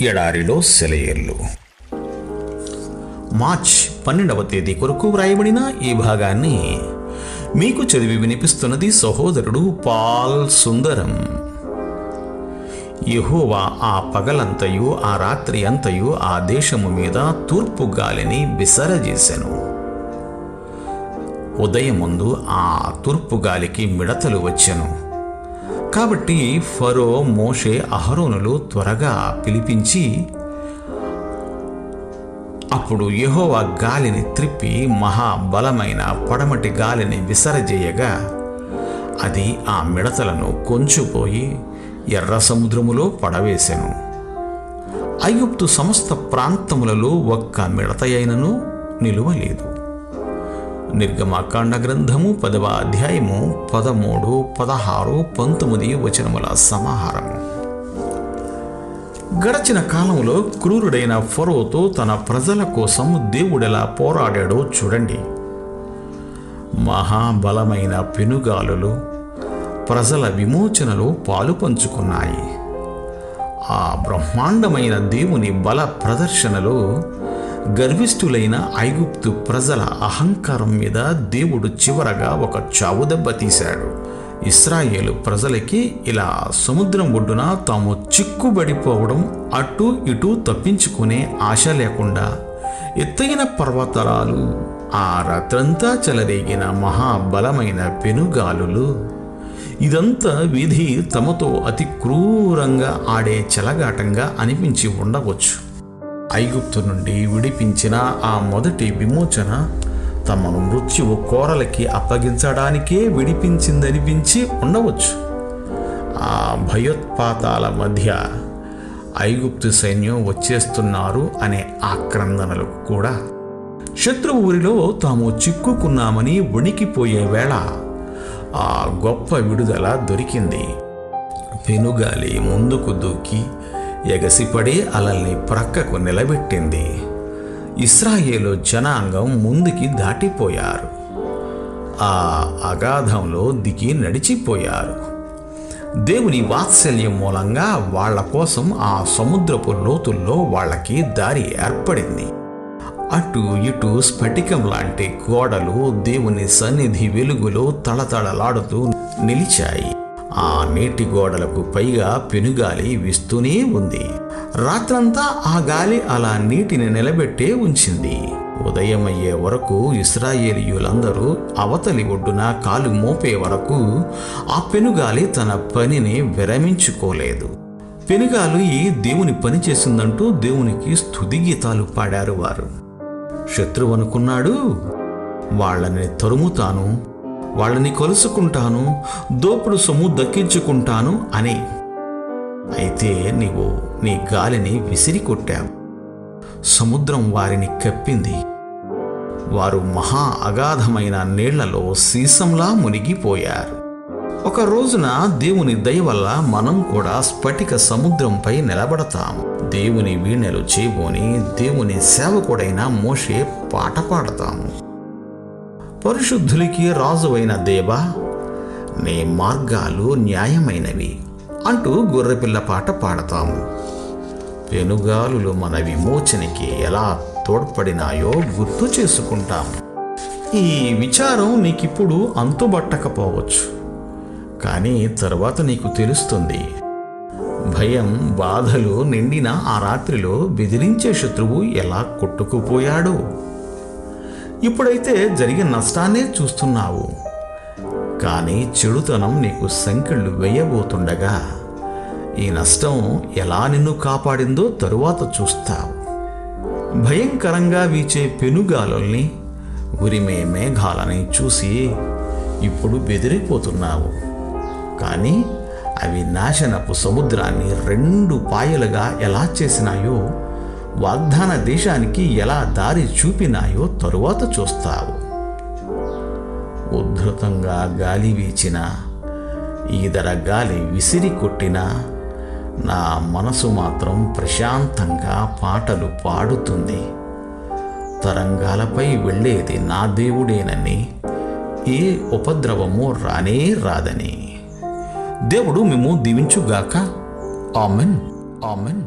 ఎడారిలో సెలయేర్లు. మార్చ్ పన్నెండవ తేదీ కొరకు వ్రాయబడిన ఈ భాగాన్ని మీకు చదివి వినిపిస్తున్నది సహోదరుడు పాల్ సుందరం. యహోవా ఆ పగలంతయు ఆ రాత్రి అంతయు ఆ దేశము మీద తూర్పు గాలిని విసరజేశాను ఉదయం ముందు ఆ తూర్పు గాలికి మిడతలు వచ్చెను. కాబట్టి ఫరో మోషే అహరోనులు త్వరగా పిలిపించి అప్పుడు యహోవా గాలిని త్రిప్పి మహాబలమైన పడమటి గాలిని విసరజేయగా అది ఆ మిడతలను కొంచుపోయి ఎర్ర సముద్రములో పడవేశెను ఐగుప్తు సమస్త ప్రాంతములలో ఒక్క మిడతయైనను నిలువలేదు. నిర్గమాకాండ గ్రంథము పదవ అధ్యాయము పదమూడు పదహారు పంతొమ్మిది వచనముల సమాహారము గడచిన కాలంలో క్రూరుడైన ఫరోతో తన ప్రజల కోసం దేవుడెలా పోరాడాడో చూడండి. మహాబలమైన పెనుగాలులు ప్రజల విమోచనలో పాలు పంచుకున్నాయి. ఆ బ్రహ్మాండమైన దేవుని బల ప్రదర్శనలో గర్విష్ఠులైన ఐగుప్తు ప్రజల అహంకారం మీద దేవుడు చివరగా ఒక చావు దెబ్బ తీశాడు. ఇస్రాయేలు ప్రజలకి ఇలా సముద్రం ఒడ్డున తాము చిక్కుబడిపోవడం అటు ఇటు తప్పించుకునే ఆశ లేకుండా ఎత్తైన పర్వతరాలు ఆ రాత్రంతా చెలరేగిన మహాబలమైన పెనుగాలులు ఇదంతా విధి తమతో అతి క్రూరంగా ఆడే చెలగాటంగా అనిపించి ఉండవచ్చు. ఐగుప్తు నుండి విడిపించిన ఆ మొదటి విమోచన తమను మృత్యువు కోరలకి అప్పగించడానికే విడిపించిందనిపించి ఉండవచ్చు. ఆ భయోత్పాతాల మధ్య ఐగుప్తు సైన్యం వచ్చేస్తున్నారు అనే ఆక్రందనలు కూడా. శత్రువు ఊరిలో తాము చిక్కుకున్నామని వణికిపోయే వేళ ఆ గొప్ప విడుదల దొరికింది. పెనుగాలి ముందుకు దూకి ఎగసిపడి అలల్ని ప్రక్కకు నిలబెట్టింది. ఇస్రాయేలు జనాంగం ముందుకి దాటిపోయారు. ఆ అగాధంలో దిగి నడిచిపోయారు. దేవుని వాత్సల్యం మూలంగా వాళ్ళ కోసం ఆ సముద్రపు లోతుల్లో వాళ్ళకి దారి ఏర్పడింది. అటు ఇటు స్ఫటికం లాంటి గోడలు దేవుని సన్నిధి వెలుగులో తళతళలాడుతూ నిలిచాయి. ఆ నీటి గోడలకు పైగా పెనుగాలి వీస్తూనే ఉంది. రాత్రంతా ఆ గాలి అలా నీటిని నిలబెట్టే ఉంచింది. ఉదయమయ్యే వరకు ఇస్రాయేలీయులందరూ అవతలి ఒడ్డున కాలు మోపే వరకు ఆ పెనుగాలి తన పనిని విరమించుకోలేదు. పెనుగాలి దేవుని పని చేసిందంటూ దేవునికి స్తుతి గీతాలు పాడారు వారు. శత్రువు అనుకున్నాడు వాళ్ళని తరుముతాను వాళ్ళని కొలుసుకుంటాను దోపుడు సొమ్ము దక్కించుకుంటాను అని. అయితే నీవు నీ గాలిని విసిరి కొట్టావు. సముద్రం వారిని కప్పింది. వారు మహా అగాధమైన నీళ్ళలో సీసంలా మునిగిపోయారు. ఒక రోజున దేవుని దయ వల్ల మనం కూడా స్ఫటిక సముద్రంపై నిలబడతాం. దేవుని వీణెలు చేబోని దేవుని సేవకుడైన మోషే పాట పాడతాము. పరిశుద్ధులకి రాజువైన దేవా నీ మార్గాలు న్యాయమైనవి అంటూ గొర్రెపిల్ల పాట పాడతాము. పెనుగాలులు మన విమోచనకి ఎలా తోడ్పడినాయో గుర్తు చేసుకుంటాము ఈ విచారం నీకిప్పుడు అంతుబట్టకపోవచ్చు. కానీ తర్వాత నీకు తెలుస్తుంది. భయం బాధలు నిండిన ఆ రాత్రిలో బెదిరించే శత్రువు ఎలా కొట్టుకుపోయాడో. ఇప్పుడైతే జరిగిన నష్టాన్నే చూస్తున్నావు. కానీ చెడుతనం నీకు సంకెళ్ళు వేయబోతుండగా ఈ నష్టం ఎలా నిన్ను కాపాడిందో తరువాత చూస్తావు. భయంకరంగా వీచే పెనుగాలుల్ని ఉరిమే మేఘాలని చూసి ఇప్పుడు బెదిరిపోతున్నావు. కానీ అవి నాశనపు సముద్రాన్ని రెండు పాయలుగా ఎలా చేసినాయో వాగ్దాన దేశానికి ఎలా దారి చూపినాయో తరువాత చూస్తావు. ఉద్ధృతంగా గాలి వీచినా ఈదర గాలి విసిరి కొట్టినా నా మనసు మాత్రం ప్రశాంతంగా పాటలు పాడుతుంది. తరంగాలపై వెళ్ళేది నా దేవుడేనని ఏ ఉపద్రవము రానే రాదని. దేవుడు మేము దీవించుగాక. ఆమెన్. ఆమెన్.